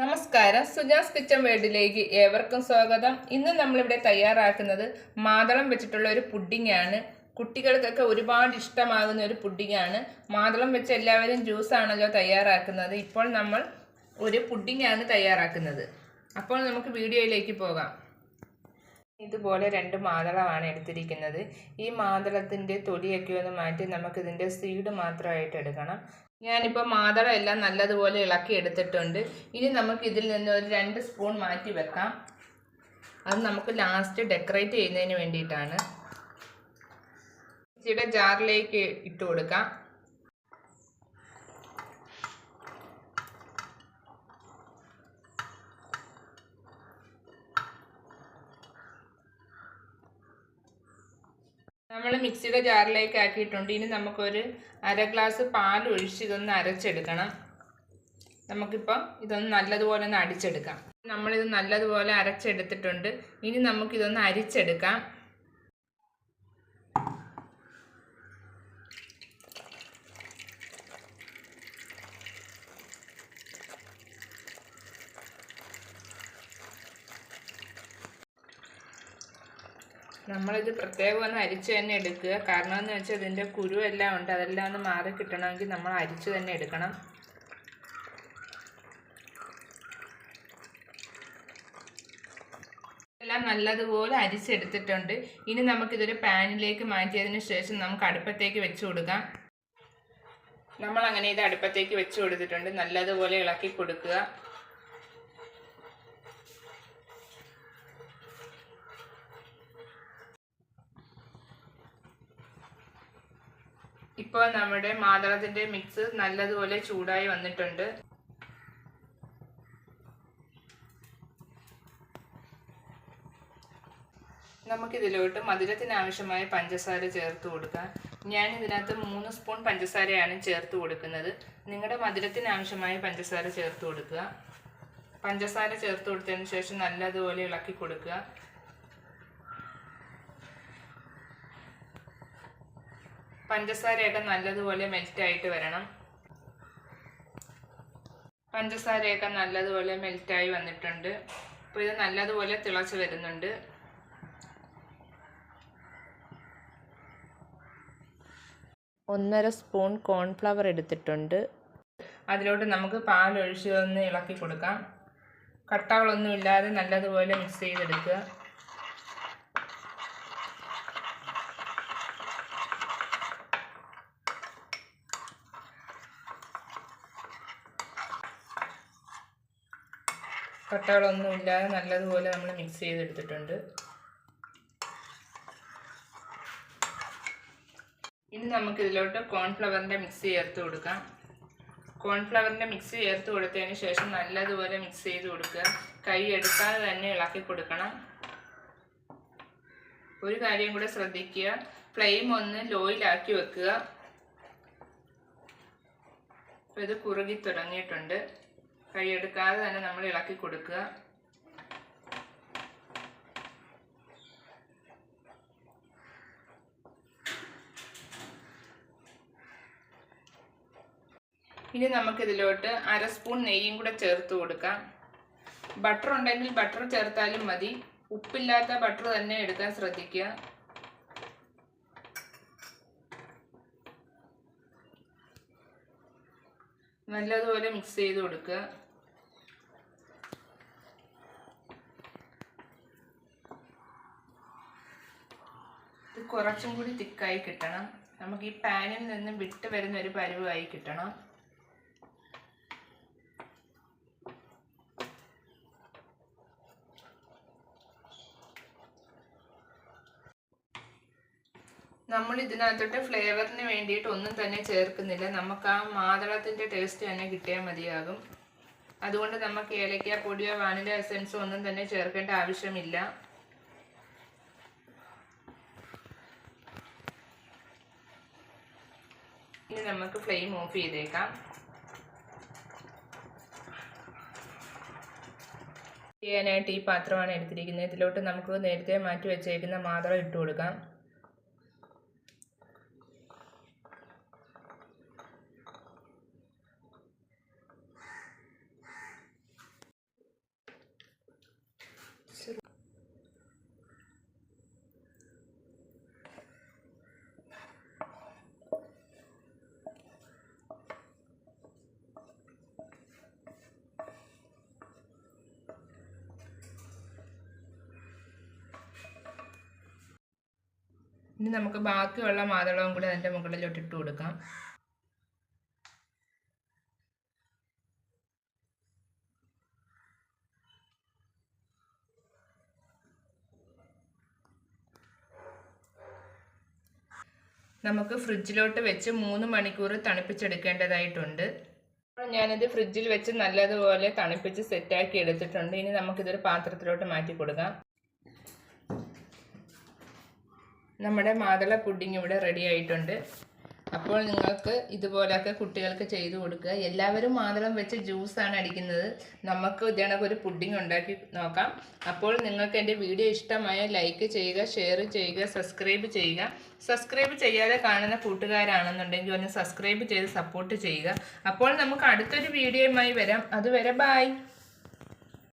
നമസ്കാരം. സുജാസ് കിച്ചൻ വേൾഡിലേക്ക് ഏവർക്കും സ്വാഗതം. ഇന്ന് നമ്മളിവിടെ തയ്യാറാക്കുന്നത് മാതളം വെച്ചിട്ടുള്ള ഒരു പുഡിംഗ് ആണ് കുട്ടികൾക്കൊക്കെ ഒരുപാട് ഇഷ്ടമാകുന്ന ഒരു പുഡിംഗ് ആണ് മാതളം വെച്ച് എല്ലാവരും ജ്യൂസ് ആണല്ലോ തയ്യാറാക്കുന്നത്. ഇപ്പോൾ നമ്മൾ ഒരു പുഡിംഗ് ആണ് തയ്യാറാക്കുന്നത്. അപ്പോൾ നമുക്ക് വീഡിയോയിലേക്ക് പോകാം. ഇതുപോലെ രണ്ട് മാതളമാണ് എടുത്തിരിക്കുന്നത്. ഈ മാതളത്തിന്റെ തൊലിയൊക്കെ ഒന്ന് മാറ്റി നമുക്കിതിന്റെ സീഡ് മാത്രമായിട്ട് എടുക്കണം. ഞാനിപ്പോൾ മാതളം എല്ലാം നല്ലതുപോലെ ഇളക്കി എടുത്തിട്ടുണ്ട്. ഇനി നമുക്ക് ഇതിൽ നിന്ന് ഒരു രണ്ട് സ്പൂൺ മാറ്റി വെക്കാം. അത് നമുക്ക് ലാസ്റ്റ് ഡെക്കറേറ്റ് ചെയ്യുന്നതിന് വേണ്ടിയിട്ടാണ്. ഇച്ചിരി ജാറിലേക്ക് ഇട്ട് കൊടുക്കാം. നമ്മൾ മിക്സിയുടെ ജാറിലേക്ക് ആക്കിയിട്ടുണ്ട്. ഇനി നമുക്കൊരു അര ഗ്ലാസ് പാൽ ഒഴിച്ച് ഇതൊന്ന് അരച്ചെടുക്കണം. നമുക്കിപ്പോൾ ഇതൊന്ന് നല്ലതുപോലെ ഒന്ന് അടിച്ചെടുക്കാം. നമ്മളിത് നല്ലതുപോലെ അരച്ചെടുത്തിട്ടുണ്ട്. ഇനി നമുക്കിതൊന്ന് അരിച്ചെടുക്കാം. നമ്മളിത് പ്രത്യേകം ഒന്ന് അരിച്ച് തന്നെ എടുക്കുക. കാരണം എന്ന് വെച്ചാൽ ഇതിന്റെ കുരുവെല്ലാം ഉണ്ട്. അതെല്ലാം ഒന്ന് മാറി കിട്ടണമെങ്കിൽ നമ്മൾ അരിച്ച് തന്നെ എടുക്കണം. എല്ലാം നല്ലതുപോലെ അരിച്ചെടുത്തിട്ടുണ്ട്. ഇനി നമുക്കിതൊരു പാനിലേക്ക് മാറ്റിയതിന് ശേഷം നമുക്ക് അടുപ്പത്തേക്ക് വെച്ച് കൊടുക്കാം. നമ്മളങ്ങനെ ഇത് അടുപ്പത്തേക്ക് വെച്ച് കൊടുത്തിട്ടുണ്ട്. നല്ലതുപോലെ ഇളക്കി കൊടുക്കുക. ഇപ്പോൾ നമ്മുടെ മാതളത്തിന്റെ മിക്സ് നല്ലതുപോലെ ചൂടായി വന്നിട്ടുണ്ട്. നമുക്കിതിലോട്ട് മധുരത്തിന് ആവശ്യമായ പഞ്ചസാര ചേർത്ത് കൊടുക്കാം. ഞാൻ ഇതിനകത്ത് മൂന്ന് സ്പൂൺ പഞ്ചസാരയാണ് ചേർത്ത് കൊടുക്കുന്നത്. നിങ്ങളുടെ മധുരത്തിന് ആവശ്യമായ പഞ്ചസാര ചേർത്ത് കൊടുക്കുക. പഞ്ചസാര ചേർത്ത് കൊടുത്തതിന് ശേഷം നല്ലതുപോലെ ഇളക്കി കൊടുക്കുക. പഞ്ചസാരയൊക്കെ നല്ലതുപോലെ മെൽറ്റ് ആയിട്ട് വരണം. പഞ്ചസാരയൊക്കെ നല്ലതുപോലെ മെൽറ്റായി വന്നിട്ടുണ്ട്. അപ്പോൾ ഇത് നല്ലതുപോലെ തിളച്ച് വരുന്നുണ്ട്. ഒന്നര സ്പൂൺ കോൺഫ്ലവർ എടുത്തിട്ടുണ്ട്. അതിലോട്ട് നമുക്ക് പാലൊഴിച്ച് ഒന്ന് ഇളക്കി കൊടുക്കാം. കട്ടകളൊന്നും ഇല്ലാതെ നല്ലതുപോലെ മിക്സ് ചെയ്തെടുക്കുക. കട്ടകളൊന്നും ഇല്ലാതെ നല്ലതുപോലെ നമ്മൾ മിക്സ് ചെയ്തെടുത്തിട്ടുണ്ട്. ഇനി നമുക്ക് ഇതിലോട്ട് കോൺഫ്ലവറിന്റെ മിക്സ് ചേർത്ത് കൊടുക്കാം. കോൺഫ്ലവറിന്റെ മിക്സ് ചേർത്ത് കൊടുത്തതിന് ശേഷം നല്ലതുപോലെ മിക്സ് ചെയ്ത് കൊടുക്കുക. കൈ എടുക്കാതെ തന്നെ ഇളക്കി കൊടുക്കണം. ഒരു കാര്യം കൂടെ ശ്രദ്ധിക്കുക. ഫ്ലെയിം ഒന്ന് ലോയിലാക്കി വെക്കുക. അപ്പോൾ ഇത് കുറുകി തുടങ്ങിയിട്ടുണ്ട്. കൈ എടുക്കാതെ തന്നെ നമ്മൾ ഇളക്കി കൊടുക്കുക. ഇനി നമുക്കിതിലോട്ട് അര സ്പൂൺ നെയ്യും കൂടെ ചേർത്ത് കൊടുക്കാം. ബട്ടർ ഉണ്ടെങ്കിൽ ബട്ടർ ചേർത്താലും മതി. ഉപ്പില്ലാത്ത ബട്ടർ തന്നെ എടുക്കാൻ ശ്രദ്ധിക്കുക. നല്ലതുപോലെ മിക്സ് ചെയ്ത് കൊടുക്കുക. കുറച്ചും കൂടി തിക്കായി കിട്ടണം. നമുക്ക് ഈ പാനിൽ നിന്ന് വിട്ട് വരുന്ന ഒരു പരുവായി കിട്ടണം. നമ്മൾ ഇതിനകത്തോട്ട് ഫ്ലേവറിന് വേണ്ടിയിട്ട് ഒന്നും തന്നെ ചേർക്കുന്നില്ല. നമുക്ക് ആ മാതളത്തിന്റെ ടേസ്റ്റ് തന്നെ കിട്ടിയാൽ മതിയാകും. അതുകൊണ്ട് നമുക്ക് ഏലക്ക പൊടിയോ വാനില എസൻസോ ഒന്നും തന്നെ ചേർക്കേണ്ട ആവശ്യമില്ല. ഇനി നമുക്ക് ഫ്ലെയിം ഓഫ് ചെയ്തേക്കാം. ചെയ്യാനായിട്ട് ഈ പാത്രമാണ് എടുത്തിരിക്കുന്നത്. ഇതിലോട്ട് നമുക്ക് നേരത്തെ മാറ്റി വെച്ചേക്കുന്ന മാത്രം ഇട്ട് കൊടുക്കാം. ഇനി നമുക്ക് ബാക്കിയുള്ള മാതളവും കൂടി അതിന്റെ മുകളിലോട്ട് ഇട്ട് കൊടുക്കാം. നമുക്ക് ഫ്രിഡ്ജിലോട്ട് വെച്ച് മൂന്ന് മണിക്കൂർ തണുപ്പിച്ചെടുക്കേണ്ടതായിട്ടുണ്ട്. ഞാനിത് ഫ്രിഡ്ജിൽ വെച്ച് നല്ലതുപോലെ തണുപ്പിച്ച് സെറ്റാക്കി എടുത്തിട്ടുണ്ട്. ഇനി നമുക്കിതൊരു പാത്രത്തിലോട്ട് മാറ്റി കൊടുക്കാം. നമ്മുടെ മാതള പുഡിംഗ് ഇവിടെ റെഡി ആയിട്ടുണ്ട്. അപ്പോൾ നിങ്ങൾക്ക് ഇതുപോലെയൊക്കെ കുട്ടികൾക്ക് ചെയ്തു കൊടുക്കുക. എല്ലാവരും മാതളം വെച്ച് ജ്യൂസാണ് അടിക്കുന്നത്. നമുക്ക് ഇതിനൊക്കെ ഒരു പുഡിംഗ് ഉണ്ടാക്കി നോക്കാം. അപ്പോൾ നിങ്ങൾക്ക് എന്റെ വീഡിയോ ഇഷ്ടമായ ലൈക്ക് ചെയ്യുക ഷെയർ ചെയ്യുക സബ്സ്ക്രൈബ് ചെയ്യുക. സബ്സ്ക്രൈബ് ചെയ്യാതെ കാണുന്ന കൂട്ടുകാരാണെന്നുണ്ടെങ്കിൽ ഒന്ന് സബ്സ്ക്രൈബ് ചെയ്ത് സപ്പോർട്ട് ചെയ്യുക. അപ്പോൾ നമുക്ക് അടുത്തൊരു വീഡിയോയുമായി വരാം. അതുവരെ ബായ്